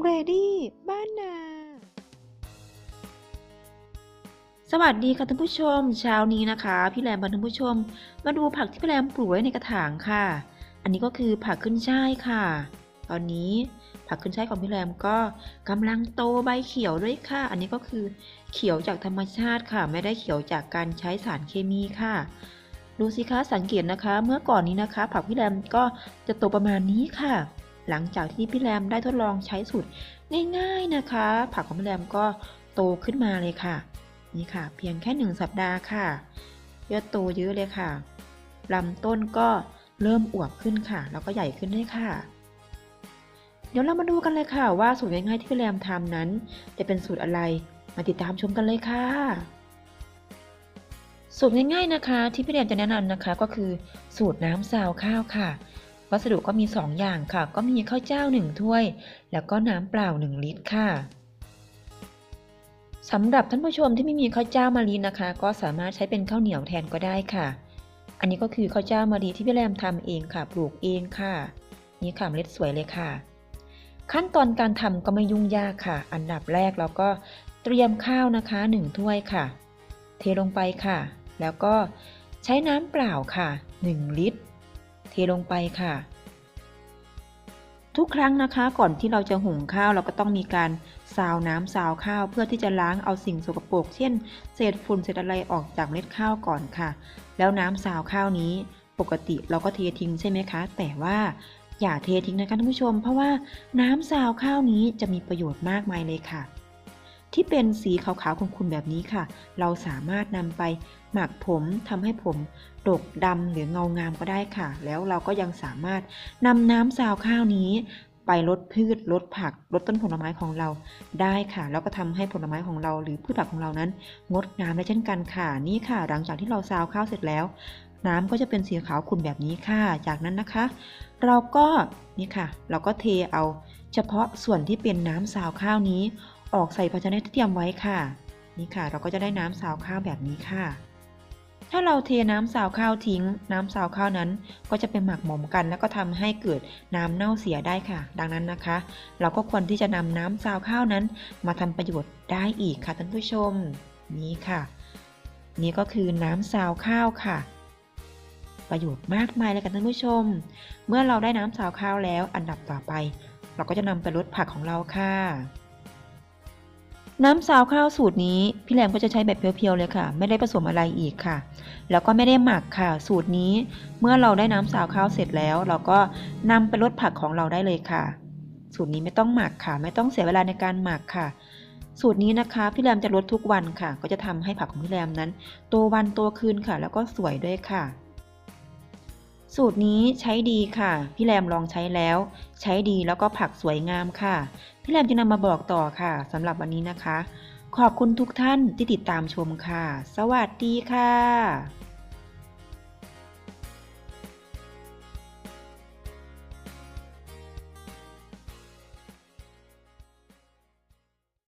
เรดี้บ้านนา สวัสดีค่ะท่านผู้ชม เช้านี้นะคะ พี่แรมพาท่านผู้ชม มาดูผักที่พี่แรมปลูกไว้ในกระถางค่ะ อันนี้ก็คือผักขึ้นช่ายค่ะ ตอนนี้ผักขึ้นช่ายของพี่แรมก็กำลังโตใบเขียวด้วยค่ะ อันนี้ก็คือเขียวจากธรรมชาติค่ะ ไม่ได้เขียวจากการใช้สารเคมีค่ะดูสิคะสังเกตนะคะ เมื่อก่อนนี้นะคะ ผักพี่แรมก็จะโตประมาณนี้ค่ะ หลังจากที่พี่แรมได้ทดลองใช้สูตรง่ายๆนะคะ ผักของพี่แรมก็โตขึ้นมาเลยค่ะ นี่ค่ะ เพียงแค่หนึ่งสัปดาห์ค่ะยอดโตเยอะเลยค่ะลำต้นก็เริ่มอวบขึ้นค่ะ แล้วก็ใหญ่ขึ้นด้วยค่ะ เดี๋ยวเรามาดูกันเลยค่ะ ว่าสูตรง่ายๆที่พี่แรมทำนั้น จะเป็นสูตรอะไรมาติดตามชมกันเลยค่ะสูตรง่ายๆนะคะ ที่พี่แรมจะแนะนำนะคะก็คือสูตรน้ำซาวข้าวค่ะ วัสดุก็มี 2 อย่างค่ะ ก็มีข้าวเจ้า 1 ถ้วย แล้วก็น้ำเปล่า 1 ลิตรค่ะสำหรับท่านผู้ชมที่ไม่มีข้าวเจ้ามารีนะคะ ก็สามารถใช้เป็นข้าวเหนียวแทนก็ได้ค่ะ อันนี้ก็คือข้าวเจ้ามารีที่พี่แรมทำเองค่ะ ปลูกเองค่ะ นี่ค่ะเมล็ดสวยเลยค่ะ ขั้นตอนการทำก็ไม่ยุ่งยากค่ะ อันดับแรกเราก็เตรียมข้าวนะคะ 1 ถ้วยค่ะ เทลงไปค่ะ แล้วก็ใช้น้ำเปล่าค่ะ 1 ลิตร เทลงไปค่ะ ทุกครั้งนะคะ ก่อนที่เราจะหุงข้าวเราก็ต้องมีการซาวน้ำซาวข้าวเพื่อที่จะล้างเอาสิ่งสกปรกเช่น เศษฝุ่นเศษอะไรออกจากเมล็ดข้าวก่อนค่ะ แล้วน้ำซาวข้าวนี้ปกติเราก็เททิ้งใช่ไหมคะ แต่ว่าอย่าเททิ้งนะคะท่านผู้ชม เพราะว่าน้ำซาวข้าวนี้จะมีประโยชน์มากมายเลยค่ะ ที่เป็นสีขาวๆขุ่นๆแบบนี้ค่ะ เราสามารถนำไปหมักผมทำให้ผมดกดำหรือเงางามก็ได้ค่ะ แล้วเราก็ยังสามารถนำน้ำซาวข้าวนี้ไปลดพืชลดผักลดต้นผลไม้ของเราได้ค่ะ แล้วก็ทำให้ผลไม้ของเราหรือพืชผักของเรานั้น งดงามได้เช่นกันค่ะนี่ค่ะ หลังจากที่เราซาวข้าวเสร็จแล้ว น้ำก็จะเป็นสีขาวขุ่นแบบนี้ค่ะ จากนั้นนะคะ เราก็นี่ค่ะ เราก็เทเอา เฉพาะส่วนที่เป็นน้ำซาวข้าวนี้ ออกใส่ภาชนะที่เตรียมไว้ค่ะ นี่ค่ะ เราก็จะได้น้ำซาวข้าวแบบนี้ค่ะ ถ้าเราเทน้ำซาวข้าวทิ้ง น้ำซาวข้าวนั้น ก็จะเป็นหมักหมมกัน แล้วก็ทำให้เกิดน้ำเน่าเสียได้ค่ะ ดังนั้นนะคะ เราก็ควรที่จะนำน้ำซาวข้าวนั้น มาทำประโยชน์ได้อีกค่ะท่านผู้ชม นี่ค่ะ นี่ก็คือน้ำซาวข้าวค่ะประโยชน์มากมายเลยค่ะท่านผู้ชม เมื่อเราได้น้ำซาวข้าวแล้วอันดับต่อไป เราก็จะนำไปลดผักของเราค่ะ น้ำซาวข้าวสูตรนี้พี่แรมก็จะใช้แบบเพียวๆเลยค่ะ ไม่ได้ผสมอะไรอีกค่ะ แล้วก็ไม่ได้หมักค่ะ สูตรนี้เมื่อเราได้น้ำซาวข้าวเสร็จแล้ว เราก็นำไปลดผักของเราได้เลยค่ะ สูตรนี้ไม่ต้องหมักค่ะ ไม่ต้องเสียเวลาในการหมักค่ะ สูตรนี้นะคะพี่แรมจะลดทุกวันค่ะ ก็จะทำให้ผักของพี่แรมนั้นโตวันโตคืนค่ะ แล้วก็สวยด้วยค่ะ สูตรนี้ใช้ดีค่ะ พี่แรมลองใช้แล้ว ใช้ดีแล้วก็ผักสวยงามค่ะ พี่แรมจะนำมาบอกต่อค่ะสำหรับวันนี้นะคะ ขอบคุณทุกท่านที่ติดตามชมค่ะ สวัสดีค่ะ